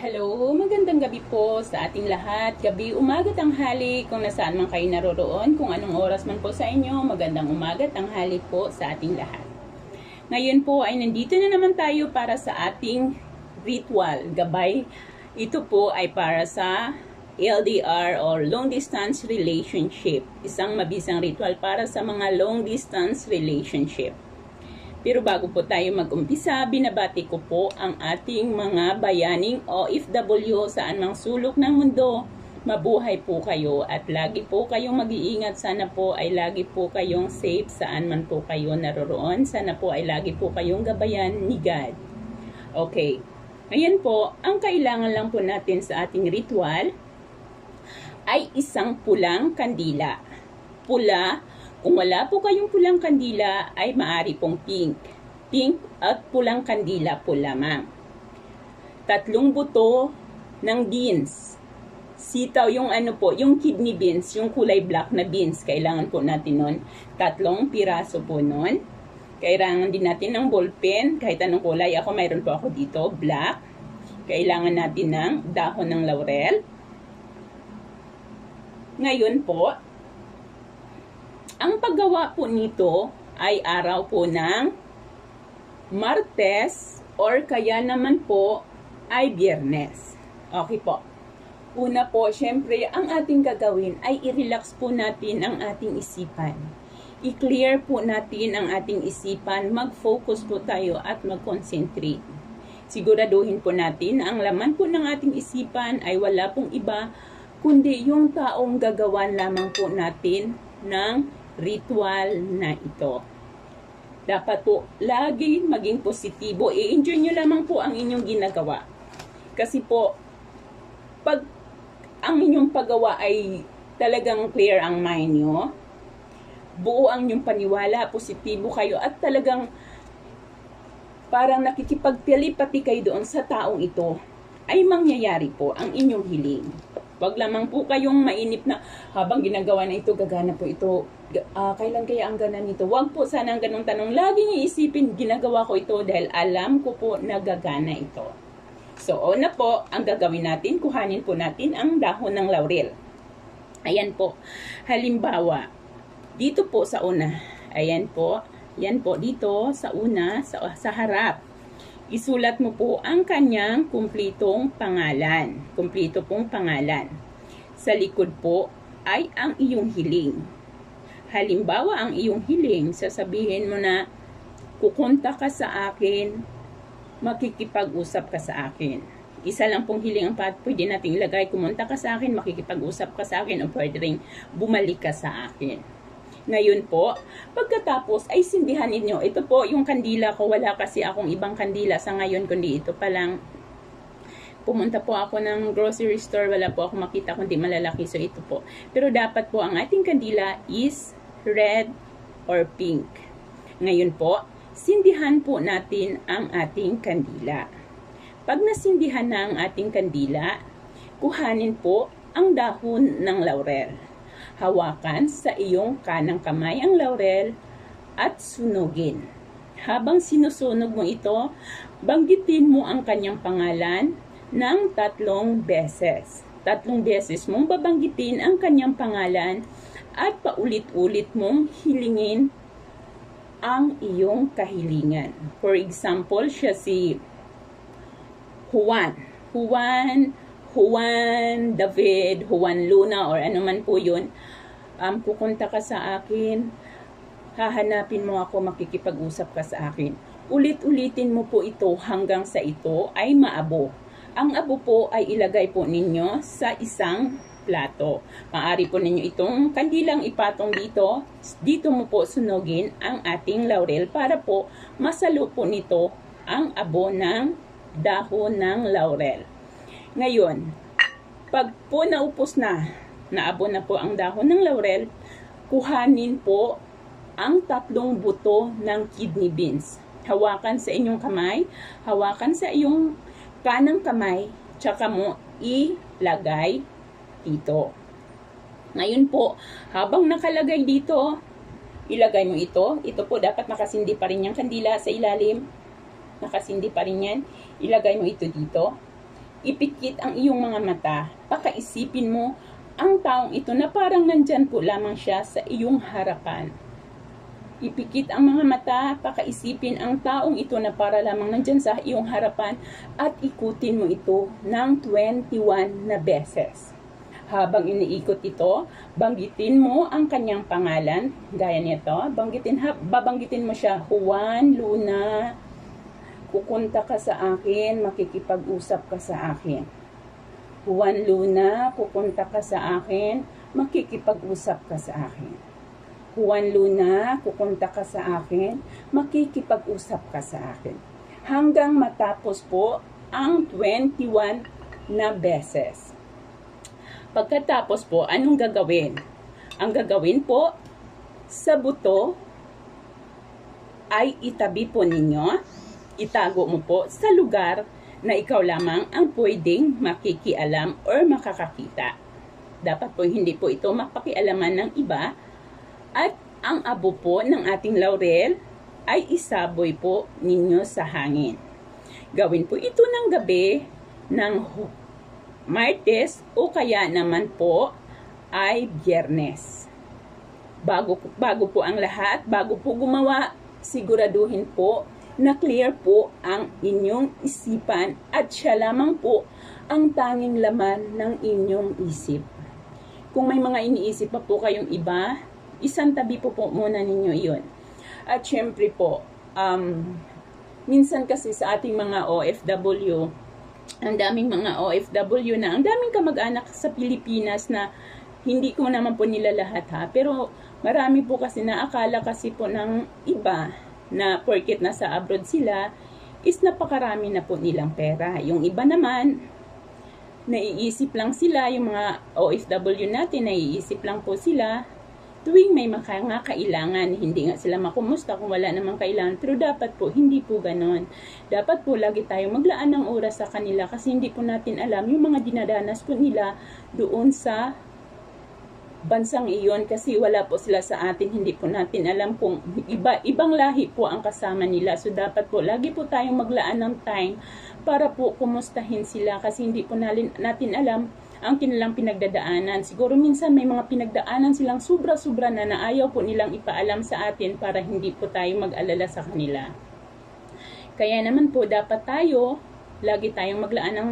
Hello, magandang gabi po sa ating lahat. Gabi, umaga, tanghali, kung nasaan man kayo naroroon, kung anong oras man po sa inyo, magandang umaga, tanghali po sa ating lahat. Ngayon po ay nandito na naman tayo para sa ating ritual, gabay. Ito po ay para sa LDR or long distance relationship. Isang mabisang ritual para sa mga long distance relationship. Pero bago po tayo mag-umpisa, binabati ko po ang ating mga bayaning OFW saan mang sulok ng mundo. Mabuhay po kayo at lagi po kayong mag-iingat. Sana po ay lagi po kayong safe saan man po kayo naroroon. Sana po ay lagi po kayong gabayan ni God. Okay. Ngayon po, ang kailangan lang po natin sa ating ritual ay isang pulang kandila. Pula kung wala po kayong pulang kandila, ay maari pong pink. Pink at pulang kandila po lamang. Tatlong buto ng beans. Sitaw yung ano po, yung kidney beans, yung kulay black na beans. Kailangan po natin nun. Tatlong piraso po nun. Kailangan din natin ng ballpen, kahit anong kulay. Ako, mayroon po ako dito, black. Kailangan natin ng dahon ng laurel. Ngayon po, ang paggawa po nito ay araw po ng Martes or kaya naman po ay Biyernes. Okay po. Una po, syempre, ang ating gagawin ay i-relax po natin ang ating isipan. I-clear po natin ang ating isipan, mag-focus po tayo at mag-concentrate. Siguraduhin po natin na ang laman po ng ating isipan ay wala pong iba, kundi yung taong gagawan lamang po natin ng ritual na ito. Dapat po lagi maging positibo. I-enjoy nyo lamang po ang inyong ginagawa. Kasi po, pag ang inyong paggawa ay talagang clear ang mind nyo, buo ang inyong paniwala, positibo kayo, at talagang parang nakikipagtelepati kayo doon sa taong ito, ay mangyayari po ang inyong hiling. Wag lamang po kayong mainip na habang ginagawa na ito, gagana po ito. Uh, kailan kaya ang gana nito? Wag po sana ang ganong tanong. Lagi niyo isipin, ginagawa ko ito dahil alam ko po na gagana ito. So, una po, ang gagawin natin, kuhanin po natin ang dahon ng laurel. Ayan po. Halimbawa, dito po sa una. Ayan po. Yan po dito sa una, sa, sa harap isulat mo po ang kanyang kumplitong pangalan. Kumplito pong pangalan. Sa likod po ay ang iyong hiling. Halimbawa, ang iyong hiling, sasabihin mo na, kukonta ka sa akin, makikipag-usap ka sa akin. Isa lang pong hiling ang pwede nating ilagay, kumonta ka sa akin, makikipag-usap ka sa akin, o pwede rin bumalik ka sa akin. Ngayon po, pagkatapos ay sindihan ninyo. Ito po yung kandila ko. Wala kasi akong ibang kandila sa ngayon kundi ito pa lang. Pumunta po ako ng grocery store. Wala po ako makita kundi malalaki. So ito po. Pero dapat po ang ating kandila is red or pink. Ngayon po, sindihan po natin ang ating kandila. Pag nasindihan na ang ating kandila, kuhanin po ang dahon ng laurel hawakan sa iyong kanang kamay ang laurel at sunugin. Habang sinusunog mo ito, banggitin mo ang kanyang pangalan ng tatlong beses. Tatlong beses mong babanggitin ang kanyang pangalan at paulit-ulit mong hilingin ang iyong kahilingan. For example, siya si Juan. Juan, Juan David, Juan Luna, or ano man po yun, um, pupunta ka sa akin, hahanapin mo ako, makikipag-usap ka sa akin. Ulit-ulitin mo po ito hanggang sa ito ay maabo. Ang abo po ay ilagay po ninyo sa isang plato. Maari po ninyo itong kandilang ipatong dito. Dito mo po sunugin ang ating laurel para po masalo po nito ang abo ng dahon ng laurel. Ngayon, pag po naupos na, naabo na po ang dahon ng laurel, kuhanin po ang tatlong buto ng kidney beans. Hawakan sa inyong kamay, hawakan sa iyong kanang kamay, tsaka mo ilagay dito. Ngayon po, habang nakalagay dito, ilagay mo ito. Ito po, dapat nakasindi pa rin yung kandila sa ilalim. Nakasindi pa rin yan. Ilagay mo ito dito. Ipikit ang iyong mga mata. Pakaisipin mo ang taong ito na parang nandyan po lamang siya sa iyong harapan. Ipikit ang mga mata, pakaisipin ang taong ito na para lamang nandyan sa iyong harapan at ikutin mo ito ng 21 na beses. Habang iniikot ito, banggitin mo ang kanyang pangalan, gaya nito, banggitin, babanggitin mo siya, Juan Luna, kukunta ka sa akin, makikipag-usap ka sa akin. Juan Luna, pupunta ka sa akin, makikipag-usap ka sa akin. Juan Luna, pupunta ka sa akin, makikipag-usap ka sa akin. Hanggang matapos po ang 21 na beses. Pagkatapos po, anong gagawin? Ang gagawin po, sa buto ay itabi po ninyo, itago mo po sa lugar na ikaw lamang ang pwedeng makikialam or makakakita. Dapat po hindi po ito mapakialaman ng iba at ang abo po ng ating laurel ay isaboy po ninyo sa hangin. Gawin po ito ng gabi ng Martes o kaya naman po ay Biyernes. Bago, bago po ang lahat, bago po gumawa, siguraduhin po na clear po ang inyong isipan at siya lamang po ang tanging laman ng inyong isip. Kung may mga iniisip pa po kayong iba, isang tabi po po muna ninyo iyon. At syempre po, um, minsan kasi sa ating mga OFW, ang daming mga OFW na, ang daming kamag-anak sa Pilipinas na hindi ko naman po nila lahat ha, pero marami po kasi na akala kasi po ng iba na porket nasa abroad sila, is napakarami na po nilang pera. Yung iba naman, naiisip lang sila, yung mga OFW natin, naiisip lang po sila, tuwing may mga nga kailangan, hindi nga sila makumusta kung wala namang kailangan. Pero dapat po, hindi po ganon. Dapat po lagi tayo maglaan ng oras sa kanila kasi hindi po natin alam yung mga dinadanas po nila doon sa bansang iyon kasi wala po sila sa atin, hindi po natin alam kung iba, ibang lahi po ang kasama nila. So dapat po, lagi po tayong maglaan ng time para po kumustahin sila kasi hindi po natin, natin alam ang kanilang pinagdadaanan. Siguro minsan may mga pinagdaanan silang sobra-sobra na na ayaw po nilang ipaalam sa atin para hindi po tayo mag-alala sa kanila. Kaya naman po dapat tayo, lagi tayong maglaan ng